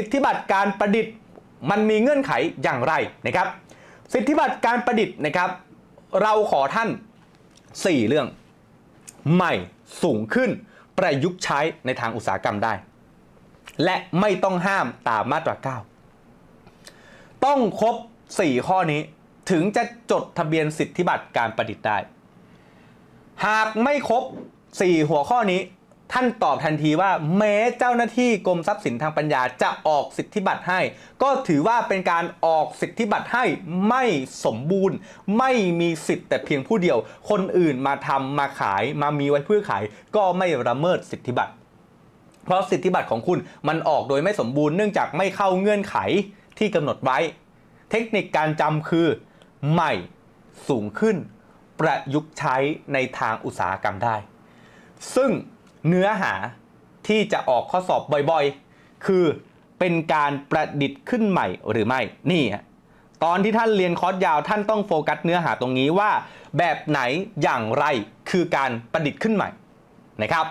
สิทธิบัตรการประดิษฐ์มันมีเงื่อนไขอย่างไรนะครับ สิทธิบัตรการประดิษฐ์นะครับ เราขอท่าน 4 เรื่อง ใหม่สูงขึ้น ประยุกต์ใช้ในทางอุตสาหกรรมได้ และไม่ต้องห้ามตามมาตรา 9 ต้องครบ 4 ข้อนี้ถึงจะจดทะเบียนสิทธิบัตรการประดิษฐ์ได้ หากไม่ครบ 4 หัวข้อนี้ ท่านตอบทันทีว่าแม้เจ้าหน้าที่กรมทรัพย์สินทางปัญญาจะออกสิทธิบัตรให้ ก็ถือว่าเป็นการออกสิทธิบัตรให้ไม่สมบูรณ์ ไม่มีสิทธิ์แต่เพียงผู้เดียว คนอื่นมาทำมาขายมามีไว้เพื่อขาย ก็ไม่ละเมิดสิทธิบัตร เพราะสิทธิบัตรของคุณมันออกโดยไม่สมบูรณ์เนื่องจากไม่เข้าเงื่อนไขที่กำหนดไว้ เทคนิคการจำคือใหม่สูงขึ้น ประยุกต์ใช้ในทางอุตสาหกรรมได้ ซึ่ง เนื้อหาที่จะออกข้อสอบบ่อยๆ คือเป็นการประดิษฐ์ขึ้นใหม่หรือไม่นี่ฮะตอนที่ท่านเรียนคอร์สยาวท่านต้องโฟกัสเนื้อหาตรงนี้ว่า แบบไหนอย่างไรคือการประดิษฐ์ขึ้นใหม่นะครับ